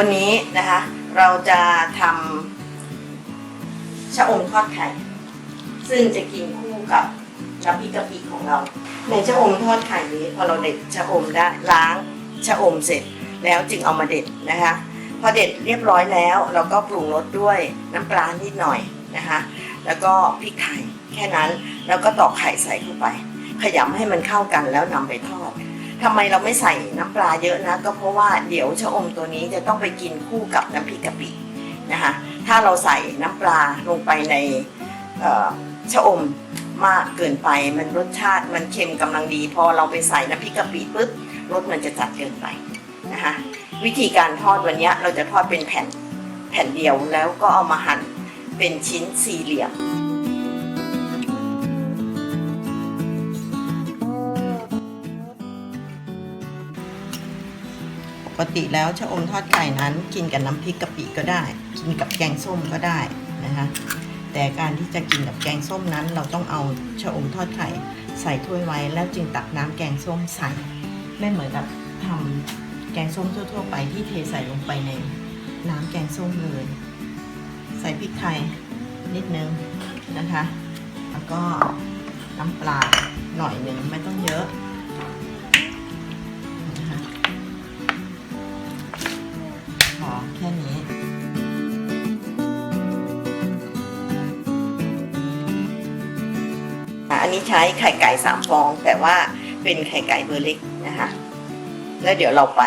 วันนี้นะคะ เราจะทำชะอมทอดไข่ ซึ่งจะกินคู่กับน้ำพริกกะปิของเรา ในชะอมทอดไข่นี้พอเราเด็ดชะอมได้ล้างชะอมเสร็จแล้วจึงเอามาเด็ดนะคะ พอเด็ดเรียบร้อยแล้ว เราก็ปรุงรสด้วยน้ำปลานิดหน่อยนะคะ แล้วก็พริกไทยแค่นั้นแล้วก็ตอกไข่ใส่เข้าไป ขยำให้มันเข้ากันแล้วนำไปทอด ทำไมเราไม่ใส่น้ำปลาเยอะนะ ก็เพราะว่าเดี๋ยวชะอมตัวนี้จะต้องไปกินคู่กับน้ำพริกกะปินะคะถ้าเราใส่น้ำปลาลงไปในชะอมมากเกินไปมันรสชาติมันเค็มกำลังดี พอเราไปใส่น้ำพริกกะปิปุ๊บรสมันจะจัดเกินไปนะคะวิธีการทอดวันนี้เราจะทอดเป็นแผ่นแผ่นเดียวแล้วก็เอามาหั่นเป็นชิ้นสี่เหลี่ยม ปกติแล้วชะอมทอดไข่นั้น กินกับน้ำพริกกะปิก็ได้ กินกับแกงส้มก็ได้นะคะแต่การที่จะกินกับแกงส้มนั้น เราต้องเอาชะอมทอดไข่ใส่ถ้วยไว้ แล้วจึงตักน้ำแกงส้มใส่ไม่เหมือนกับทำแกงส้มทั่ว ๆ ไปที่เทใส่ลงไปในน้ำแกงส้มเลย ใส่พริกไทยนิดนึงนะคะ แล้วก็น้ำปลาหน่อยหนึ่งไม่ต้องเยอะ แค่นี้ อันนี้ใช้ไข่ไก่สามฟอง แต่ว่าเป็นไข่ไก่เบอร์เล็กนะคะ แล้วเดี๋ยวเราไป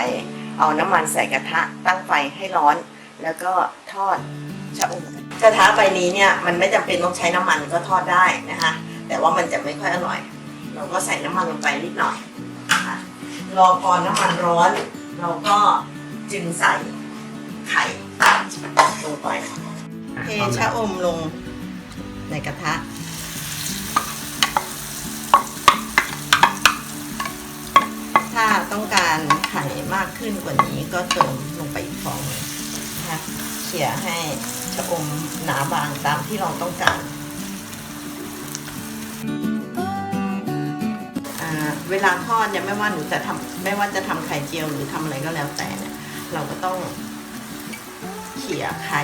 เอาน้ำมันใส่กระทะตั้งไฟให้ร้อน แล้วก็ทอดชะอมกระทะใบนี้เนี่ยมันไม่จำเป็นต้องใช้น้ำมันก็ทอดได้นะคะแต่ว่ามันจะไม่ค่อยอร่อย เราก็ใส่น้ำมันลงไปนิดหน่อยรอพอน้ำมันร้อน เราก็จึงใส่ ลงไปเทชะอมลงในกระทะ ถ้าต้องการไข่มากขึ้นกว่านี้ก็เติมลงไปอีกฟองนะคะเขี่ยให้ชะอมหนาบางตามที่เราต้องการเวลาทอดเนี่ยไม่ว่าหนูจะทำไม่ว่าจะทำไข่เจียวหรือทำอะไรก็แล้วแต่เนี่ย เราก็ต้อง ขี่ยไข่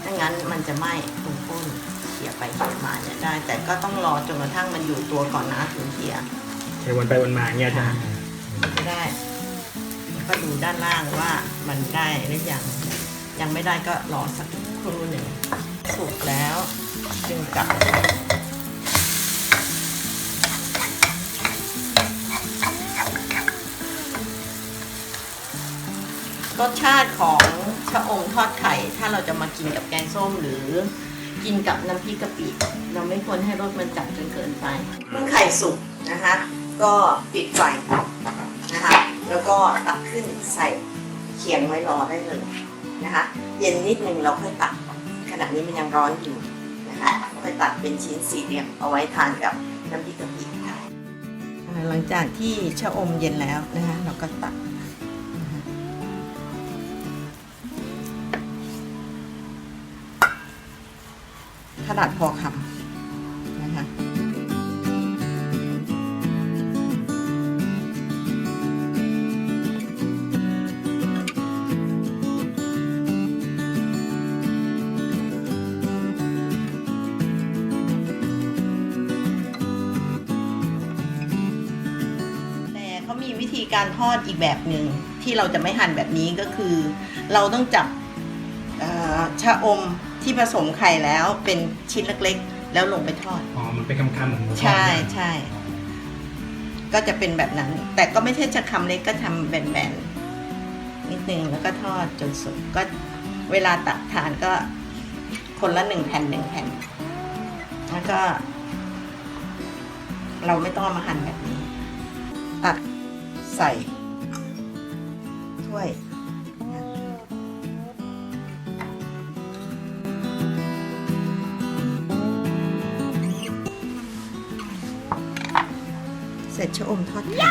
ไม่งั้นมันจะไหม้ตรงก้นเขี่ยไปเขี่ยมาเนี่ยได้ แต่ก็ต้องรอจนกระทั่งมันอยู่ตัวก่อนนะถึงเขี่ยเทวนไปวนมาเงี้ยจ้ะจะได้ก็ดูด้านล่างว่ามันได้หรือยังยังไม่ได้ก็รอสักครู่หนึ่งสุกแล้ว จึงกลับ รสชาติของชะอมทอดไข่ ถ้าเราจะมากินกับแกงส้มหรือ กินกับน้ำพริกกะปิ เราไม่ควรให้รสมันจัดจนเกินไปเมื่อไข่สุกนะคะ ก็ปิดไฟนะคะ แล้วก็ตักขึ้นใส่เคียงไว้รอได้เลยนะคะ เย็นนิดนึงเราค่อยตักขณะนี้มันยังร้อนอยู่นะคะค่อยตัดเป็นชิ้นสี่เหลี่ยมเอาไว้ทานกับน้ำพริกกะปิค่ะหลังจากที่ชะอมเย็นแล้วนะคะ เราก็ตัก ขนาดพอคำนะคะแต่เขามีวิธีการทอดอีกแบบหนึ่งที่เราจะไม่หั่นแบบนี้ก็คือ เราต้องจับชะอม ที่ผสมไข่แล้วเป็นชิ้นเล็กๆ แล้วลงไปทอด อ๋อ มันเป็นคำๆเหมือนหมูทอดใช่เนี่ยใช่ก็จะเป็นแบบนั้น แต่ก็ไม่ใช่จะคำเล็กก็ทำแบนๆ นิดนึงแล้วก็ทอดจนสุกก็เวลาตักทานก็คนละหนึ่งแผ่นหนึ่งแผ่น แล้วก็ เราไม่ต้องเอามาหั่นแบบนี้ ตักใส่ถ้วย เสร็จชะอมทอดไข่